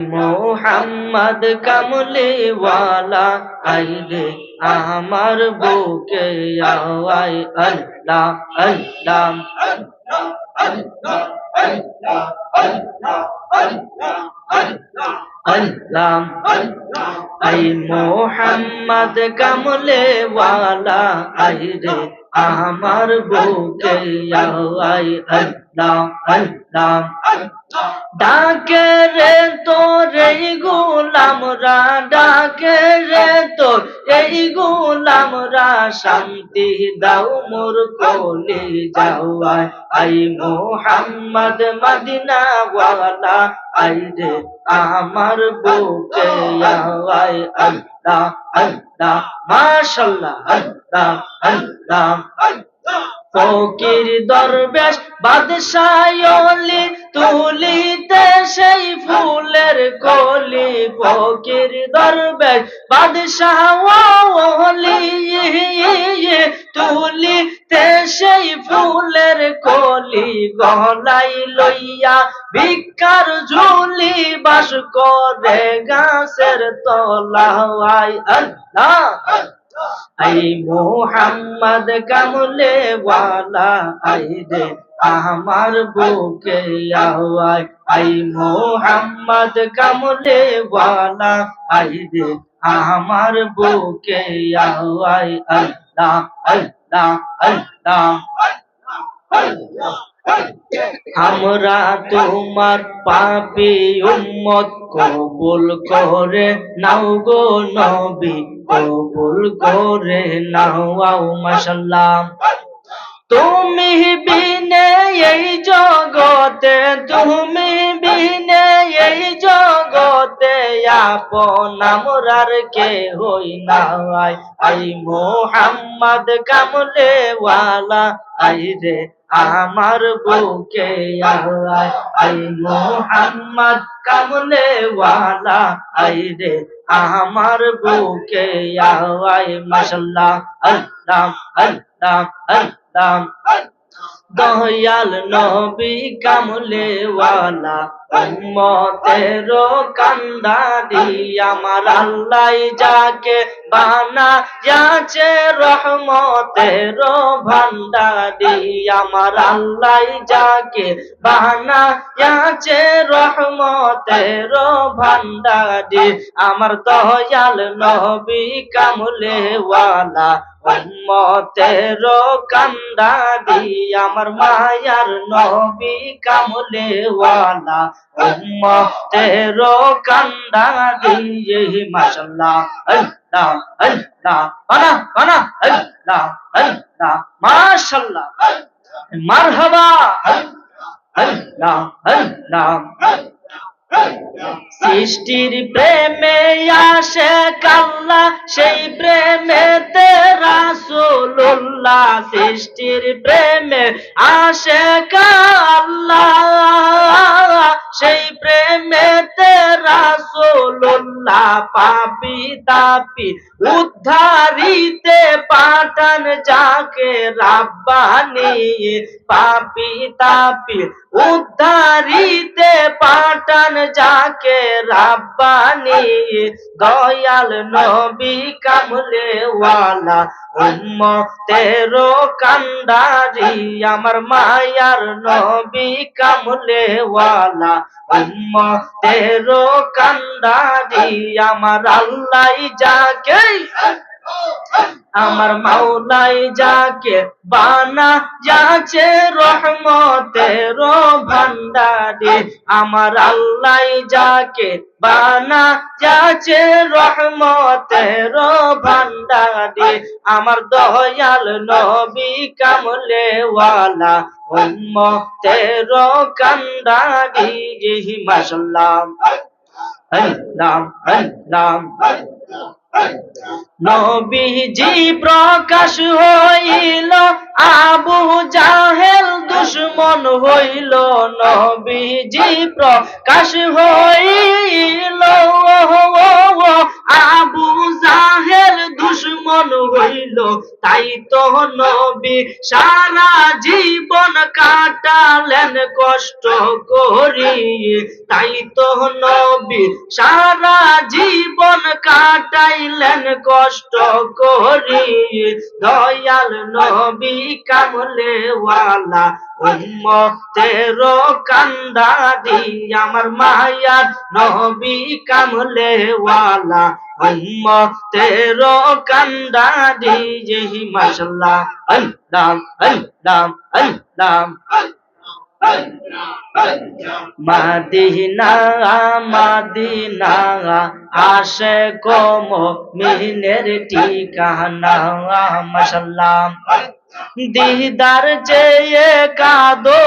মোহাম্মদ কামলে ওয়ালা আইলে আমার বুকে আওয়াই আল্লাহ আল্লাহ। আল্লাহ। আই মোহাম্মদ কামলে ওয়ালা আইরে আমার বুকে আল্লাহ আল্লাহ ডাকে রে তোর এই গোলামরা ডাকে রে তোর এই গোলামরা শান্তি দাও মোর কোলে যাওয়াই আই মোহাম্মদ মদিনা ওয়ালা আই রে আমার বুকে আওয়াই আল্লাহ। আল্লাহ মাশাআল্লাহ আল্লাহ আল্লাহ ফকির দরবেশ বাদশায়লি তুলিতে সেই ফুলের কলি, ফকির দরবেশ বাদশাহলি তুলিতে সেই ফুলের কলি গলাই লইয়া ভিক্ষার ঝুলি বাস করে গাছের তলাওয়াই আল্লাহ! আই মোহাম্মদ কামলে ওয়ালা আই রে আমার বুকে আওয়াই আই মোহাম্মদ কামলে ওয়ালা, আই রে, আমার বুকে আওয়াই আল্লাহ আল্লাহ আল্লাহ। আমরা তোমার পাপি উম্মত কবুল করে নাও গো নবী, কবুল করে নাও, আও মাশাল্লাহ তুমি বিনে এই জগতে, তুমি বিনে এই জগতে, আপন আমরার কে হই না আই মোহাম্মদ কামলে ওয়ালা আই রে আমার বুকে আই আই মোহাম্মদ কামলে ওয়ালা আই রে আমার বুকে আই মাশাল্লাহ আল্লাহ আল্লাহ আল্লাহ। দয়াল নবী কামলে উম্মতের কান্দারি আমার আল্লাহ যাকে বানা যাচ্ছে রহমতের ভান্ডারি আমার আল্লাহ যাকে বানা যাচ্ছে রহমতের ভান্ডারি আমার দয়াল নবী কামলে উম্মতের কান্দারি, আমার মায়ার নবী কামলে ওয়ালা উম্মতের কান্দারি মাশাআল্লাহ, আল্লাহ আল্লাহ, বানা বানা, আল্লাহ আল্লাহ, মাশাআল্লাহ। মারহাবা, আল্লাহ আল্লাহ। সৃষ্টির প্রেমে আসে কাল্লা, সেই প্রেমেতে রাসূলুল্লাহ, সৃষ্টির প্রেমে আসে কাল্লা। সেই প্রেমেতে রাসূলুল্লাহ পাপি তাপি উদ্ধারিতে পাঠান যাকে রাব্বানি। পাপি তাপি উদ্ধারিতে পাঠান যাকে রাব্বানি। দয়াল নবী কামলে ওয়ালা উম্মতের কান্দারি আমার মায়ার নবী কামলে ওয়ালা উম্মতের কান্দারি আমার আল্লাহ যাকে আমার মাওলাই যাকে বানা যাচ্ছে রহমতের ভান্ডারে, আমার আল্লাহ যাকে বানা যাচ্ছে রহমতের ভান্ডারে, আমার দয়াল নবী কামলে ওয়ালা উম্মতের কান্দারি মাশাল্লাহ আল্লাহ আল্লাহ নবীজি প্রকাশ হইল আবু জাহেল দুশ্মন হইল। নবীজি প্রকাশ হইল আবু জাহেল দুশ্মন হইল, তাই তো নবী সারা জীবন কাটালেন কষ্ট করি তাই তো নবী সারা জীবন কাটাইলেন কষ্ট করি দয়াল নবী কামলে ওয়ালা উম্মতের কান্দারি আমার মায়ার নবী কামলে ওয়ালা উম্মতের কান্দারি যেহি মাশাল্লাহ আল্লাহ আল্লাহ আল্লাহ মাদিনা মাদিনা আসে কম মিহিনের ঠিকানা মাশাল্লাহ দিদার চেয়ে কাদো।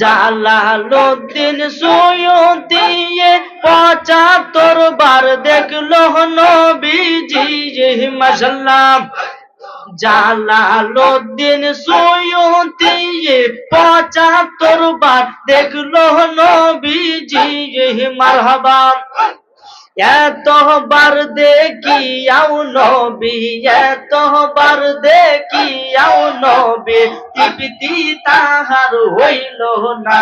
জালালুদ্দিন সুয়ুতিয়ে পঁচাত্তর বার দেখল নবীজি, মাশাল্লাহ। জালালুদ্দিন সুয়ুতিয়ে পঁচাত্তর বার দেখল নবীজি, মারহাবা। এতবার দেখিয়াও নবী, এতবার দেখিয়াও নবী, তৃপ্তি তাহার হইল না,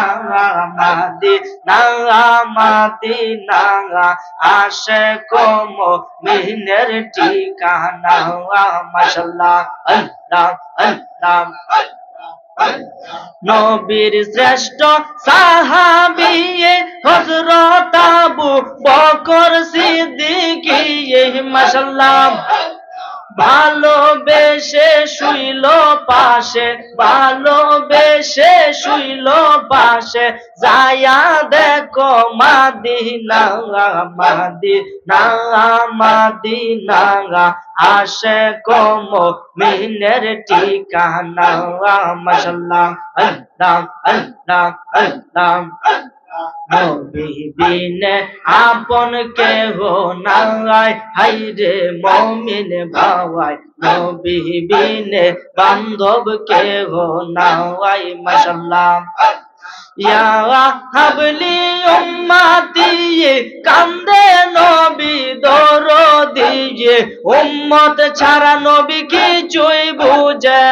মাদি না মাদি না আসে কম মিহিনের ঠিকানা, মাশাল্লাহ আল্লাহ আল্লাহ। নবীর শ্রেষ্ঠ সাহাবি হজরত আবু বকর সিদ্দিকী মাশাল্লাহ ভালোবেসে শুইল পাশে, ভালোবেসে শুইল পাশে। যায়া দেখো মাদিনা মাদিনা মাদিনা, আসে কম মিনের ঠিকানা। মাশাল্লাহ, আল্লাহ আল্লাহ আল্লাহ। নবী বিনে আপন কেহ নাই। হাই রে মমিন ভাওয়াই নবী বিনে বান্ধব কেহ নাই মাশাল্লাহ ইয়া হাবলি উম্মতি, কান্দে নবী দরদি। উম্মত ছাড়া নবী কিছুই বুঝে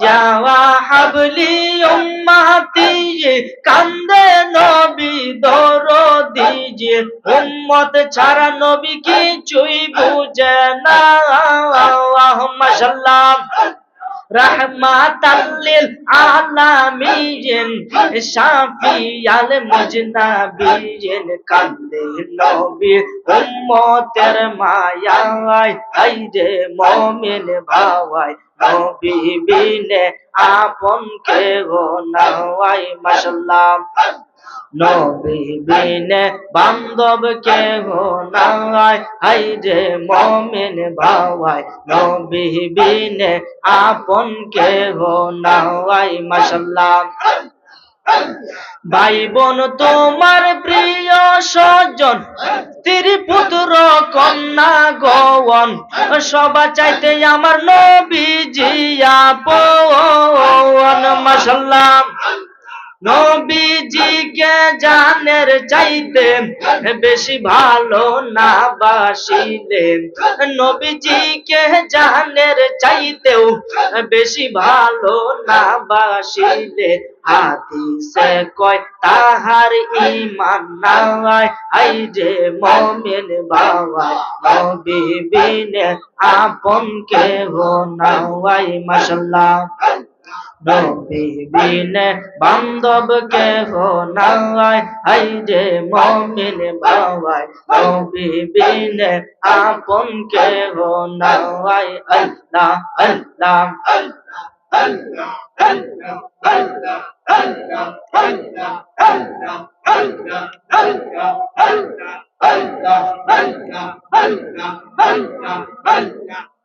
যাওয়া হাবলি উম্মাতি কান্দে নবী দর দিজে উম্মত ছাড়া নবী কিছুই বুঝে না। মাশাল্লাহ রহমাতাল্লিল আলামিন, শাফিয়াল মুজনাবিন কান্দে নবী, উম্মতের মায়ায় আইরে মুমিন ভাওয়াই নবী বিনে আপন কে গো নাই মাশাল্লাহ নবী বিনে বান্ধব কে গো নাই। হাই রে মমিন ভাওয়াই নবী বিনে আপন গো নাই। মাশাল্লাহ। ভাই বোন তোমার প্রিয় সজন স্ত্রী পুত্র কন্যা গৌন সবা চাইতে আমার নবী জিয়া আপন। মাসাল্লাহ নবীজিকে জানের চাইতে বেশি ভালো না বাসিলে নবীজিকে জানের চাইতেও বেশি ভালো না বাসিলে হাদিসে কয়, তাহার ইমান নাই আই যে মমিন বাবা, নবী বিনে আপন কে হো নাই মাশাল্লাহ বিনে বান্ধব কে হো নাই আই যে মমিন বাবা নবী বিনে আপন কে হো নাই আল্লাহ আল্লাহ আল্লাহ